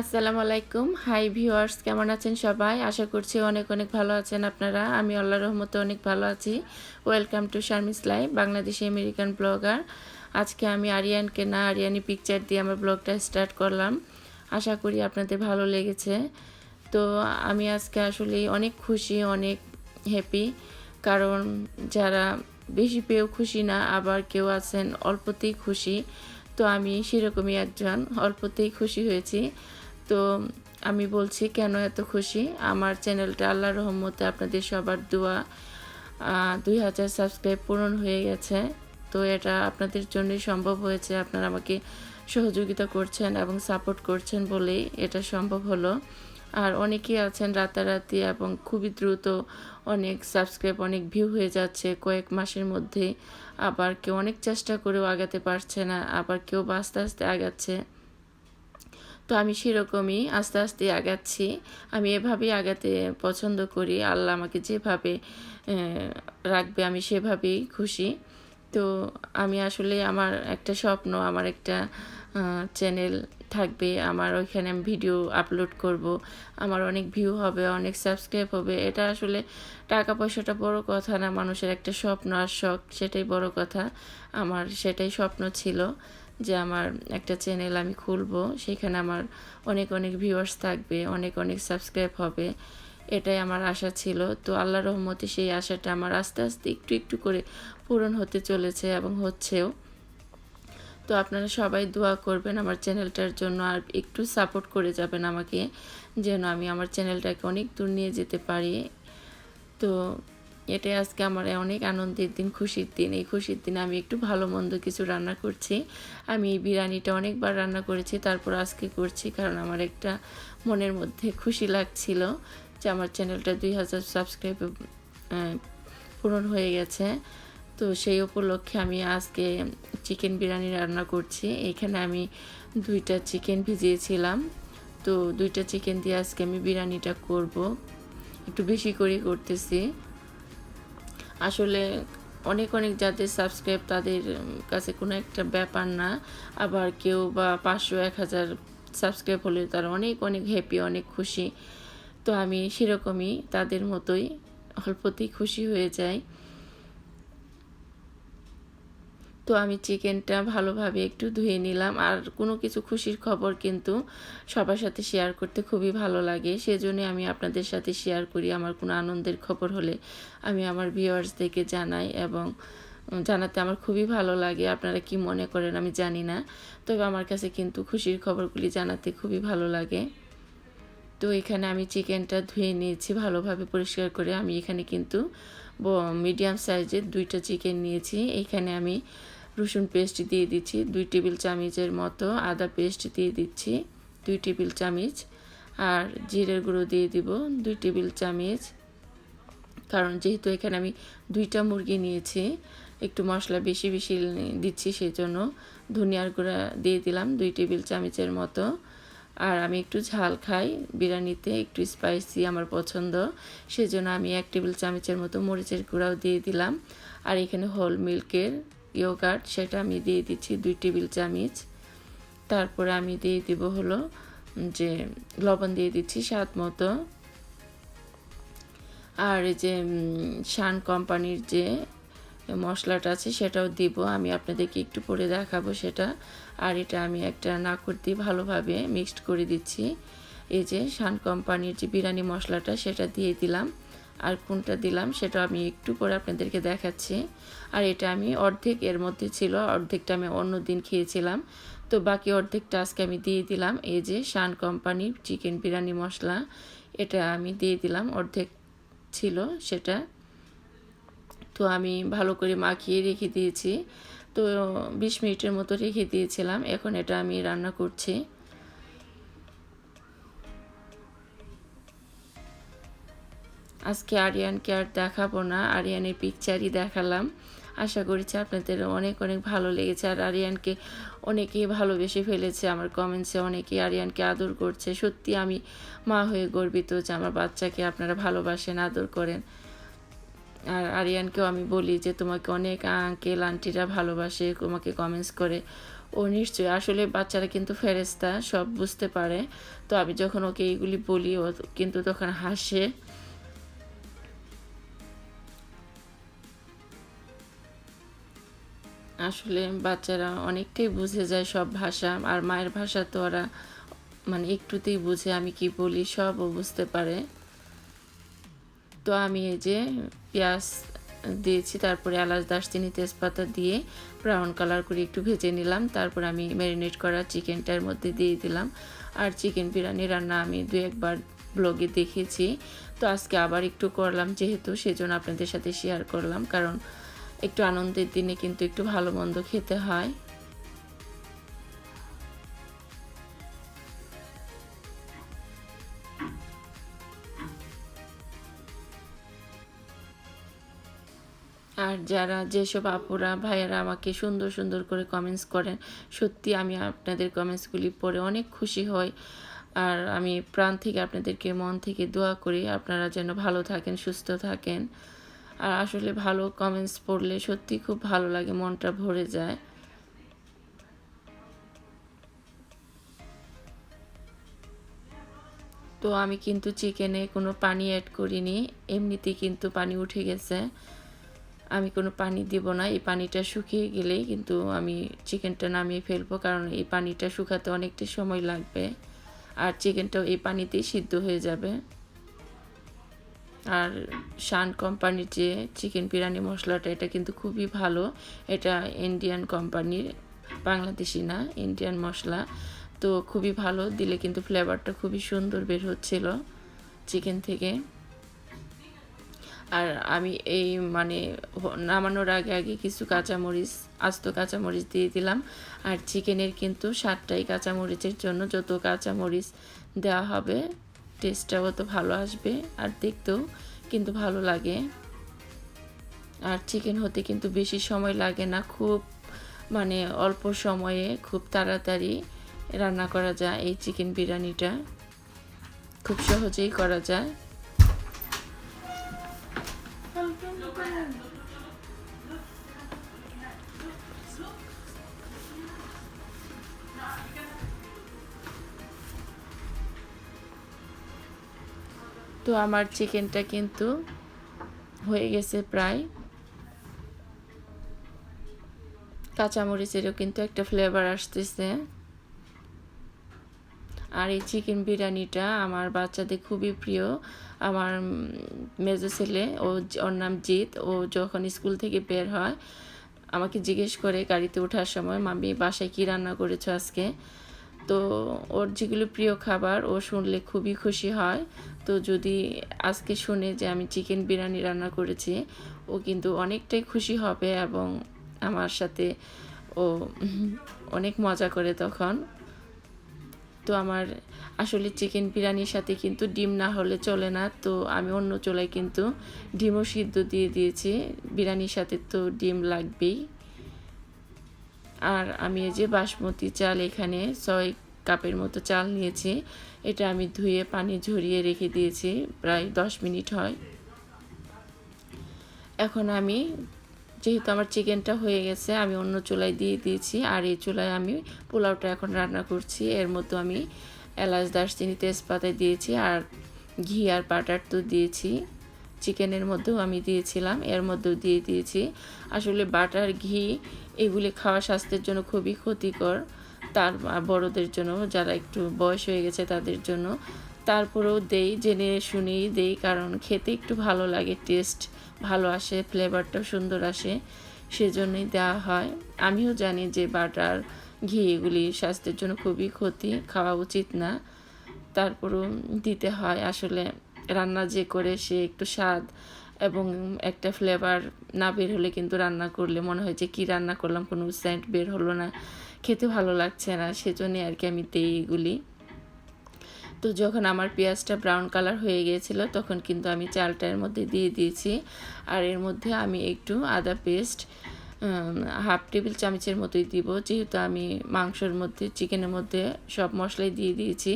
আসসালামু আলাইকুম। Hi viewers কেমন আছেন সবাই? আশা করছি অনেক অনেক ভালো আছেন আপনারা। আমি আল্লাহ রহমতে অনেক ভালো আছি। Welcome to Sharmi's live Bangladeshi American blogger আজকে আমি আরিয়ানকে না, আরিয়ানি পিকচার দিয়ে আমার ব্লগটা স্টার্ট করলাম। আশা করি আপনাদের ভালো লেগেছে। তো আমি আজকে আসলে অনেক খুশি, অনেক হ্যাপি কারণ যারা বেশি পেয়েও খুশি না, আবার কেউ আছেন অল্পতেই খুশি। তো আমি সেরকমই একজন, অল্পতেই খুশি হয়েছি। তো আমি বলছি, কেন এত খুশি? আমার চ্যানেলটা আল্লাহ রহমতে আপনাদের সবার দোয়া দুই হাজার সাবস্ক্রাইব পূরণ হয়ে গেছে। তো এটা আপনাদের জন্যই সম্ভব হয়েছে। আপনারা আমাকে সহযোগিতা করছেন এবং সাপোর্ট করছেন বলেই এটা সম্ভব হলো। আর অনেকেই আছেন রাতারাতি এবং খুবই দ্রুত অনেক সাবস্ক্রাইব অনেক ভিউ হয়ে যাচ্ছে। কয়েক মাসের মধ্যে আবার কেউ অনেক চেষ্টা করেও আগাতে পারছে না, আবার কেউ আস্তে আস্তে আগাচ্ছে। তো আমি সেরকমই আস্তে আস্তে আগাচ্ছি। আমি এভাবেই আগাতে পছন্দ করি। আল্লাহ আমাকে যেভাবে রাখবে আমি সেভাবেই খুশি। তো আমি আসলে আমার একটা স্বপ্ন, আমার একটা চ্যানেল থাকবে। আমার ওইখানে আমি ভিডিও আপলোড করব। আমার অনেক ভিউ হবে, অনেক সাবস্ক্রাইব হবে। এটা আসলে টাকা পয়সাটা বড় কথা না। মানুষের একটা স্বপ্ন আর শখ, সেটাই বড় কথা। আমার সেটাই স্বপ্ন ছিল। যে আমার একটা চ্যানেল আমি খুলবো, সেখানে আমার অনেক অনেক ভিউয়ার্স থাকবে, অনেক অনেক সাবস্ক্রাইব হবে। এটাই আমার আশা ছিল। তো আল্লাহ রহমতে সেই আশাটা আমার আস্তে আস্তে একটু একটু করে পূরণ হতে চলেছে এবং হচ্ছেও। তো আপনারা সবাই দোয়া করবেন আমার চ্যানেলটার জন্য আর একটু সাপোর্ট করে যাবেন আমাকে, যেন আমি আমার চ্যানেলটাকে অনেক দূর নিয়ে যেতে পারি। তো এটাই আজকে আমার অনেক আনন্দের দিন, খুশির দিন। এই খুশির দিন আমি একটু ভালো মন্দ কিছু রান্না করছি। আমি এই বিরিয়ানিটা অনেকবার রান্না করেছি, তারপর আজকে করছি কারণ আমার একটা মনের মধ্যে খুশি লাগছিল যে আমার চ্যানেলটা দুই হাজার সাবস্ক্রাইব পূরণ হয়ে গেছে। তো সেই উপলক্ষে আমি আজকে চিকেন বিরিয়ানি রান্না করছি। এখানে আমি দুইটা চিকেন ভিজিয়েছিলাম। তো দুইটা চিকেন দিয়ে আজকে আমি বিরিয়ানিটা করব। একটু বেশি করে করতেছি। আসলে অনেক অনেক যাদের সাবস্ক্রাইব তাদের কাছে কোনো একটা ব্যাপার না। আবার কেউ বা পাঁচশো, এক হাজার সাবস্ক্রাইব হলে তারা অনেক অনেক হ্যাপি অনেক খুশি। তো আমি সেরকমই তাদের মতোই অল্পতেই খুশি হয়ে যাই। তো আমি চিকেনটা ভালোভাবে একটু ধুয়ে নিলাম। আর কোনো কিছু খুশির খবর কিন্তু সবার সাথে শেয়ার করতে খুবই ভালো লাগে। সেজন্য আমি আপনাদের সাথে শেয়ার করি আমার কোনো আনন্দের খবর হলে আমি আমার ভিউয়ার্সদেরকে জানাই এবং জানাতে আমার খুবই ভালো লাগে। আপনারা কি মনে করেন আমি জানি না। তবে আমার কাছে কিন্তু খুশির খবরগুলি জানাতে খুবই ভালো লাগে। তো এখানে আমি চিকেনটা ধুয়ে নিয়েছি ভালোভাবে পরিষ্কার করে। আমি এখানে কিন্তু মিডিয়াম সাইজের দুইটা চিকেন নিয়েছি। এখানে আমি রসুন পেস্ট দিয়ে দিচ্ছি, দুই টেবিল চামচের মতো আদা পেস্ট দিয়ে দিচ্ছি, দুই টেবিল চামচ। আর জিরের গুঁড়ো দিয়ে দিব, দুই টেবিল চামচ। কারণ যেহেতু এখানে আমি দুইটা মুরগি নিয়েছি, একটু মশলা বেশি বেশি দিচ্ছি সেই জন্য ধনিয়ার গুঁড়া দিয়ে দিলাম, দুই টেবিল চামচের মতো। আর আমি একটু ঝাল খাই, বিরিয়ানিতে একটু স্পাইসি আমার পছন্দ। সেজন্য আমি এক টেবিল চামচের মতো মরিচের গুঁড়াও দিয়ে দিলাম। আর এখানে হোল মিল্কের ইয়োগার্ট সেটা আমি দিয়ে দিচ্ছি দুই টেবিল চামচ। তারপরে আমি দিয়ে দিব হলো যে লবণ দিয়ে দিচ্ছি স্বাদ মতো। আর যে শান কোম্পানির যে মশলাটা আছে সেটাও দিব। আমি আপনাদেরকে একটু পরে দেখাবো সেটা। আর এটা আমি একটা নাকর দিয়ে ভালোভাবে মিক্সড করে দিচ্ছি। এই যে শান কোম্পানির যে বিরিয়ানি মশলাটা সেটা দিয়ে দিলাম। আর কোনটা দিলাম সেটা আমি একটু পরে আপনাদেরকে দেখাচ্ছি। আর এটা আমি অর্ধেক এর মধ্যে ছিল, অর্ধেকটা আমি অন্য দিন খেয়েছিলাম। তো বাকি অর্ধেকটা আজকে আমি দিয়ে দিলাম। এই যে শান কোম্পানির চিকেন বিরিয়ানি মশলা, এটা আমি দিয়ে দিলাম। অর্ধেক ছিল সেটা। তো আমি ভালো করে মাখিয়ে রেখে দিয়েছি। তো বিশ মিনিটের মতো রেখে দিয়েছিলাম। এখন এটা আমি রান্না করছি। আজকে আরিয়ানকে আর দেখাবো না। আরিয়ানের পিকচারই দেখালাম। আশা করছি আপনাদের অনেক অনেক ভালো লেগেছে। আর আরিয়ানকে অনেকেই ভালোবেসে ফেলেছে। আমার কমেন্টসে অনেকেই আরিয়ানকে আদর করছে। সত্যি আমি মা হয়ে গর্বিত যে আমার বাচ্চাকে আপনারা ভালোবাসেন, আদর করেন। আর আরিয়ানকেও আমি বলি যে তোমাকে অনেক আঙ্কেল আন্টিরা ভালোবাসে, তোমাকে কমেন্টস করে। ও ও নিশ্চয়ই, আসলে বাচ্চারা কিন্তু ফেরেস্তা সব বুঝতে পারে। তো আমি যখন ওকে এইগুলি বলি, ও কিন্তু তখন হাসে। আসলে বাচ্চারা অনেকটাই বুঝে যায় সব ভাষা, আর মায়ের ভাষা তো ওরা মানে একটুতেই বুঝে আমি কি বলি, সবও বুঝতে পারে। তো আমি এই যে পেঁয়াজ দিয়েছি, তারপরে এলাচ, দারচিনি, তেজপাতা দিয়ে ব্রাউন কালার করে একটু ভেজে নিলাম। তারপর আমি ম্যারিনেট করা চিকেনটার মধ্যে দিয়ে দিলাম। আর চিকেন বিরিয়ানি রান্না আমি দু একবার ব্লগে দেখেছি। তো আজকে আবার একটু করলাম যেহেতু, সেজন্য আপনাদের সাথে শেয়ার করলাম। কারণ একটু আনন্দের দিনে কিন্তু একটু ভালো মন্দ খেতে হয়। আর যারা যেসব আপুরা, ভাইয়ারা আমাকে সুন্দর সুন্দর করে কমেন্টস করেন, সত্যি আমি আপনাদের কমেন্টসগুলি পড়ে অনেক খুশি হই। আর আমি প্রাণ থেকে আপনাদেরকে মন থেকে দোয়া করি, আপনারা যেন ভালো থাকেন, সুস্থ থাকেন। আর আসলে ভালো কমেন্টস পড়লে সত্যি খুব ভালো লাগে, মনটা ভরে যায়। তো আমি কিন্তু চিকেনে কোনো পানি অ্যাড করিনি, এমনিতেই কিন্তু পানি উঠে গেছে। আমি কোনো পানি দিব না, এই পানিটা শুকিয়ে গেলেই কিন্তু আমি চিকেনটা নামিয়ে ফেলব, কারণ এই পানিটা শুকাতে অনেকটা সময় লাগবে। আর চিকেনটাও এই পানিতেই সিদ্ধ হয়ে যাবে। আর শান কোম্পানির যে চিকেন বিরিয়ানি মশলাটা, এটা কিন্তু খুবই ভালো। এটা ইন্ডিয়ান কোম্পানির, বাংলাদেশি না, ইন্ডিয়ান মশলা। তো খুবই ভালো, দিলে কিন্তু ফ্লেভারটা খুবই সুন্দর বের হচ্ছিল চিকেন থেকে। আর আমি এই মানে নামানোর আগে আগে কিছু কাঁচামরিচ, আস্ত কাঁচামরিচ দিয়ে দিলাম। আর চিকেনের কিন্তু সাতটাই কাঁচামরিচের জন্য। যত কাঁচামরিচ দেওয়া হবে টেস্টটাও তো ভালো আসবে আর দেখতেও কিন্তু ভালো লাগে। আর চিকেন হতে কিন্তু বেশি সময় লাগে না। খুব মানে অল্প সময়ে খুব তাড়াতাড়ি রান্না করা যায় এই চিকেন বিরিয়ানিটা। খুব সহজেই করা যায়। তো আমার চিকেনটা কিন্তু হয়ে গেছে প্রায়। কাঁচামরিচেরও কিন্তু একটা ফ্লেভার আসতেছে। আর এই চিকেন বিরিয়ানিটা আমার বাচ্চাদের খুবই প্রিয়। আমার মেজো ছেলে, ও ওর নাম জিৎ, ও যখন স্কুল থেকে বের হয়, আমাকে জিজ্ঞেস করে গাড়িতে ওঠার সময় মামি বাসায় কী রান্না করেছ আজকে? তো ওর যেগুলো প্রিয় খাবার, ও শুনলে খুবই খুশি হয়। তো যদি আজকে শুনে যে আমি চিকেন বিরিয়ানি রান্না করেছি, ও কিন্তু অনেকটাই খুশি হবে এবং আমার সাথে ও অনেক মজা করে তখন। তো আমার আসলে চিকেন বিরিয়ানির সাথে কিন্তু ডিম না হলে চলে না। তো আমি অন্য চোলায় কিন্তু ডিমও সিদ্ধ দিয়ে দিয়েছি। বিরিয়ানির সাথে তো ডিম লাগবেই। আর আমি এই যে বাসমতি চাল এখানে ছয় কাপের মতো চাল নিয়েছি। এটা আমি ধুয়ে পানি ঝরিয়ে রেখে দিয়েছি, প্রায় দশ মিনিট হয়। এখন আমি, যেহেতু আমার চিকেনটা হয়ে গেছে, আমি অন্য চুলায় দিয়ে দিয়েছি, আর এই চুলায় আমি পোলাওটা এখন রান্না করছি। এর মধ্যে আমি এলাচ, দারচিনি তেজপাতায় দিয়েছি আর ঘি আর বাটার তো দিয়েছি। চিকেনের মধ্যেও আমি দিয়েছিলাম, এর মধ্যেও দিয়ে দিয়েছি। আসলে বাটার, ঘি এগুলি খাওয়া স্বাস্থ্যের জন্য খুবই ক্ষতিকর। তার বড়দের জন্য, যারা একটু বয়স হয়ে গেছে তাদের জন্য। তারপরেও দেই, জেনে শুনেই দেই, কারণ খেতে একটু ভালো লাগে, টেস্ট ভালো আসে, ফ্লেভারটাও সুন্দর আসে, সেজন্যই দেওয়া হয়। আমিও জানি যে বাটার, ঘি এগুলি স্বাস্থ্যের জন্য খুবই ক্ষতি, খাওয়া উচিত না। তারপরও দিতে হয়, আসলে রান্না যে করে সে একটু স্বাদ এবং একটা ফ্লেভার না বের হলে কিন্তু রান্না করলে মনে হয় যে কী রান্না করলাম, কোনো সেন্ট বের হলো না। খেতে ভালো লাগছে না, সেজন্যই আর কি আমি দিই এগুলি। তো যখন আমার পেঁয়াজটা ব্রাউন কালার হয়ে গিয়েছিল, তখন কিন্তু আমি চালটা এর মধ্যে দিয়ে দিয়েছি। আর এর মধ্যে আমি একটু আদা পেস্ট হাফ টেবিল চামচের মতোই দিব। যেহেতু আমি মাংসর মধ্যে চিকেনের মধ্যে সব মশলাই দিয়ে দিয়েছি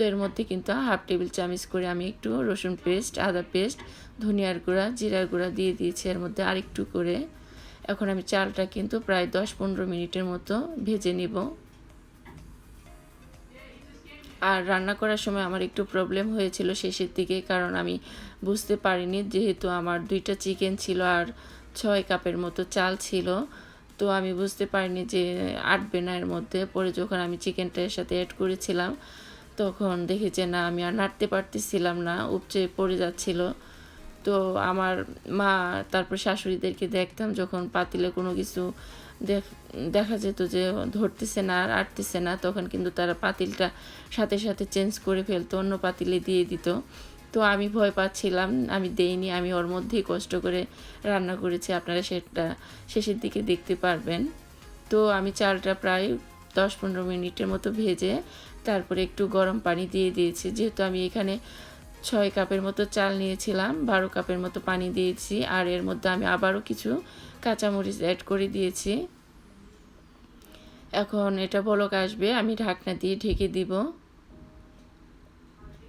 তো এর মধ্যে কিন্তু হাফ টেবিল চামচ করে আমি একটু রসুন পেস্ট আদা পেস্ট ধনিয়ার গুঁড়া, জিরার গুঁড়া দিয়ে দিয়েছি এর মধ্যে আরেকটু করে। এখন আমি চালটা কিন্তু প্রায় দশ পনেরো মিনিটের মতো ভেজে নিব। আর রান্না করার সময় আমার একটু প্রবলেম হয়েছিল শেষের দিকে, কারণ আমি বুঝতে পারিনি যেহেতু আমার দুইটা চিকেন ছিল আর ছয় কাপের মতো চাল ছিল। তো আমি বুঝতে পারিনি যে আটবে না এর মধ্যে, পরে যখন আমি চিকেনটা এর সাথে অ্যাড করেছিলাম তখন দেখি যে, না, আমি আর নাড়তে পারতেছিলাম না, উপচে পড়ে যাচ্ছিল। তো আমার মা তারপর শাশুড়িদেরকে দেখতাম যখন পাতিলে কোনো কিছু দেখ- যেত যে, ধরতেছে না আর আটতেছে না, তখন কিন্তু তারা পাতিলটা সাথে সাথে চেঞ্জ করে ফেলতো, অন্য পাতিলে দিয়ে দিত। তো আমি ভয় পাচ্ছিলাম, আমি দেইনি, আমি ওর মধ্যেই কষ্ট করে রান্না করেছি, আপনারা সেটা শেষের দিকে দেখতে পারবেন। তো আমি চালটা প্রায় দশ পনেরো মিনিটের মতো ভেজে তারপরে একটু গরম পানি দিয়ে দিয়েছি। যেহেতু আমি এখানে ছয় কাপের মতো চাল নিয়েছিলাম, বারো কাপের মতো পানি দিয়েছি, আর এর মধ্যে আমি আবারও কিছু কাঁচামরিচ অ্যাড করে দিয়েছি। এখন এটা বলক আসবে, আমি ঢাকনা দিয়ে ঢেকে দিব।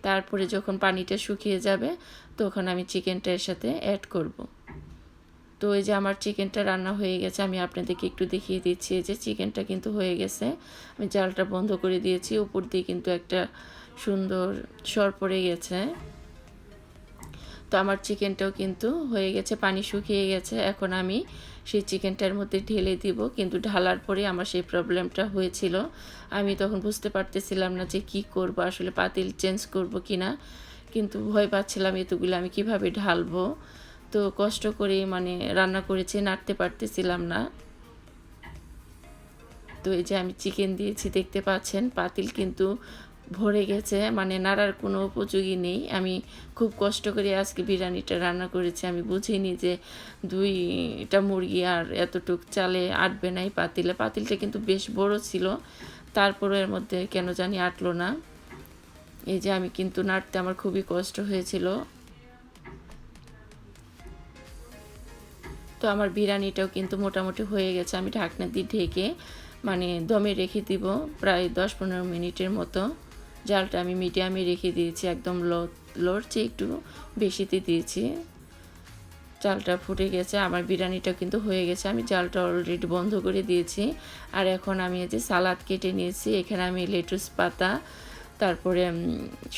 তারপরে যখন পানিটা শুকিয়ে যাবে, তখন আমি চিকেনটা এর সাথে অ্যাড করব। তো এই যে আমার চিকেনটা রান্না হয়ে গেছে, আমি আপনাদেরকে একটু দেখিয়ে দিচ্ছি। যে চিকেনটা কিন্তু হয়ে গেছে, আমি জালটা বন্ধ করে দিয়েছি, উপর দিয়ে কিন্তু একটা সুন্দর সর পড়ে গেছে। তো আমার চিকেনটাও কিন্তু হয়ে গেছে, পানি শুকিয়ে গেছে। এখন আমি সেই চিকেনটার মধ্যে ঢেলে দিব, কিন্তু ঢালার পরে আমার সেই প্রবলেমটা হয়েছিল। আমি তখন বুঝতে পারতেছিলাম না যে কি করব, আসলে পাতিল চেঞ্জ করব কি না কিন্তু ভয় পাচ্ছিলাম এতগুলো আমি কীভাবে ঢালবো। তো কষ্ট করে মানে রান্না করেছি, নাড়তে পারতেছিলাম না। তো এই যে আমি চিকেন দিয়েছি, দেখতে পাচ্ছেন পাতিল কিন্তু ভরে গেছে মানে নাড়ার কোনো উপযোগী নেই। আমি খুব কষ্ট করে আজকে বিরিয়ানিটা রান্না করেছি। আমি বুঝিনি যে দুইটা মুরগি আর এতটুক চালে আটবে না এই পাতিলে। পাতিলটা কিন্তু বেশ বড় ছিল তারপরে এর মধ্যে কেন জানি আটলো না। এই যে আমি কিন্তু নাড়তে আমার খুবই কষ্ট হয়েছিল। তো আমার বিরিয়ানিটাও কিন্তু মোটামুটি হয়ে গেছে। আমি ঢাকনা দিয়ে ঢেকে মানে দমে রেখে দিব প্রায় দশ পনেরো মিনিটের মতো। জালটা আমি মিডিয়ামে রেখে দিয়েছি, একদম লো লোর চেয়ে একটু বেশিতে দিয়েছি। চালটা ফুটে গেছে, আমার বিরিয়ানিটা কিন্তু হয়ে গেছে। আমি চালটা অলরেডি বন্ধ করে দিয়েছি। আর এখন আমি এই যে সালাদ কেটে নিয়েছি, এখানে আমি লেটুস পাতা, তারপরে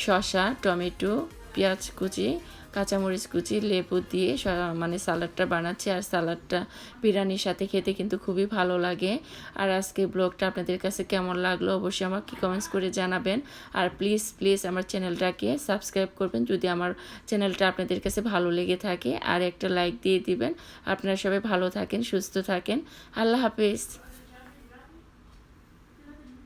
শসা, টমেটো পেঁয়াজ কুচি, কাঁচামরিচ কুচি, লেবু দিয়ে মানে সালাডটা বানাচ্ছি। আর সালাডটা বিরিয়ানির সাথে খেতে কিন্তু খুবই ভালো লাগে। আর আজকে ব্লগটা আপনাদের কাছে কেমন লাগল অবশ্যই আমাকে কমেন্টস করে জানাবেন। আর প্লিজ প্লিজ আমার চ্যানেলটাকে সাবস্ক্রাইব করবেন যদি আমার চ্যানেলটা আপনাদের কাছে ভালো লেগে থাকে। আর একটা লাইক দিয়ে দিবেন। আপনারা সবাই ভালো থাকেন, সুস্থ থাকেন। আল্লাহ হাফেজ।